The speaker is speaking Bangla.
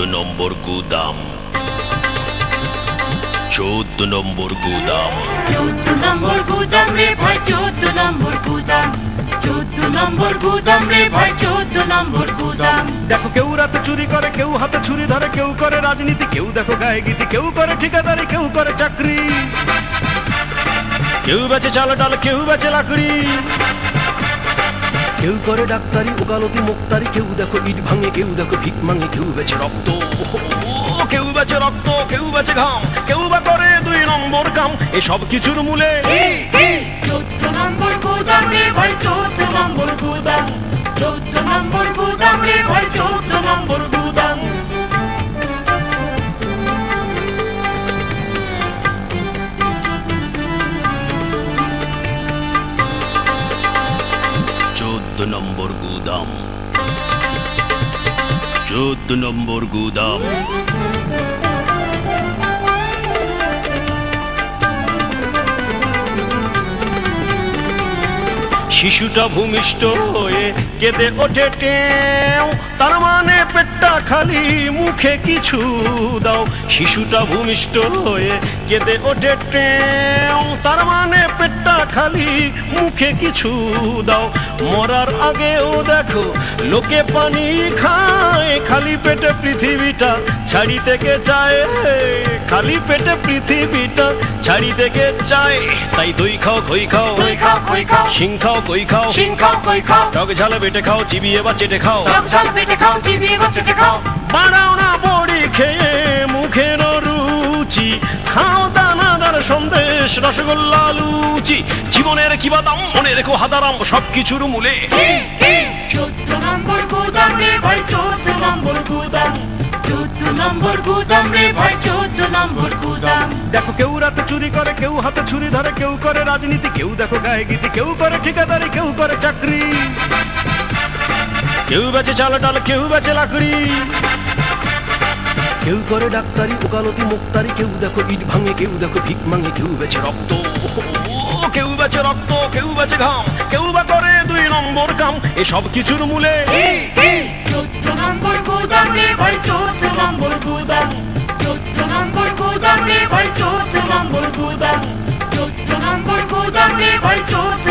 নম্বর গুদাম। চোদ্দ নম্বর গুদাম। চোদ্দ নম্বর গুদাম রে ভাই চোদ্দ নম্বর গুদাম। চোদ্দ নম্বর গুদাম রে ভাই চোদ্দ নম্বর গুদাম। দেখো কেউ রাতে চুরি করে কেউ হাতে ছুরি ধরে কেউ করে রাজনীতি কেউ দেখো গায়ে গীতি কেউ করে ঠিকাদারি কেউ করে চাকরি। কেউ বেচে চাল ডাল কেউ বেচে লাকড়ি। কেউ করে ডাক্তারি, ওকালতি, মুক্তারি, কেউ দেখো ইট ভাঙে, কেউ দেখো ভিক ভাঙে কেউ বেছে রক্ত। কেউ বেচে রক্ত, কেউ বেছে ঘাম, কেউ বা করে দুই নম্বর কাম। এসব কিছুর মূলে চোদ্দ নম্বর গুদাম রে ভাই, চোদ্দ নম্বর গুদাম। চোদ্দ নম্বর গুদাম রে ভাই, চোদ্দ নম্বর চোদ্দ নম্বর গুদাম। চোদ্দ নম্বর গুদাম। শিশুটা ভূমিষ্ঠ হয়ে কেঁদে ওঠে টেও। তার মানে পেটটা খালি মুখে কিছু দাও। শিশুটা ভূমিষ্ঠ হয়ে কেঁদে ওঠে টেও। তার মানে পেটটা খালি মুখে কিছু দাও। মরার আগেও দেখো লোকে পানি খায়। খালি পেটে পৃথিবীটা ছাড়ি থেকে চায়। খালি পেটে পৃথিবীটা ছাড়ি থেকে চায়। তাই দই খাও খই খাও কই খাও কই খাও। শিং খাও কই খাও? শিং খাও কই খাও? টক ঝাল বেটে খাও চিবিয়ে বা চেটে খাও। টক ঝাল পেটে খাও চিবিয়ে বা চেটে খাও। বাড়াও না বড়ি খেয়ে মুখের রুচি খাও দানাদার সন্দেশ রসগোল্লা লুচি। জীবনের কি বাদাম মনে রেখো হাদারাম সবকিছুর মূলে। চোদ্দ নম্বর গুদাম রে ভাই চোদ্দ নম্বর গুদাম। চোদ্দ নম্বর গুদাম রে ভাই চোদ্দ নম্বর গুদাম। দেখো কেউ রাতে চুরি করে, কেউ হাতে ছুরি ধরে, কেউ করে রাজনীতি, কেউ দেখো গায়ে গীতি, কেউ করে ঠিকাদারি, কেউ করে চাকরি। কেউ বেচে চাল ডাল, কেউ বেচে লাকড়ি। কেউ করে ডাক্তারি, ওকালতি, মুক্তারি, কেউ দেখো ইট ভাঙে, কেউ দেখো ভিক ভাঙে কেউ বেচে রক্ত। কেউ বেচে রক্ত, কেউ বেচে ঘাম, কেউ বা করে দুই নম্বর কাম, এসব কিছুর মূলে। চোদ্দ নম্বর গুদাম রে ভাই, চোদ্দ নম্বর গুদাম। চোদ্দ নম্বর গুদাম চোদ্দ নম্বর গুদাম ভাই চোদ্দ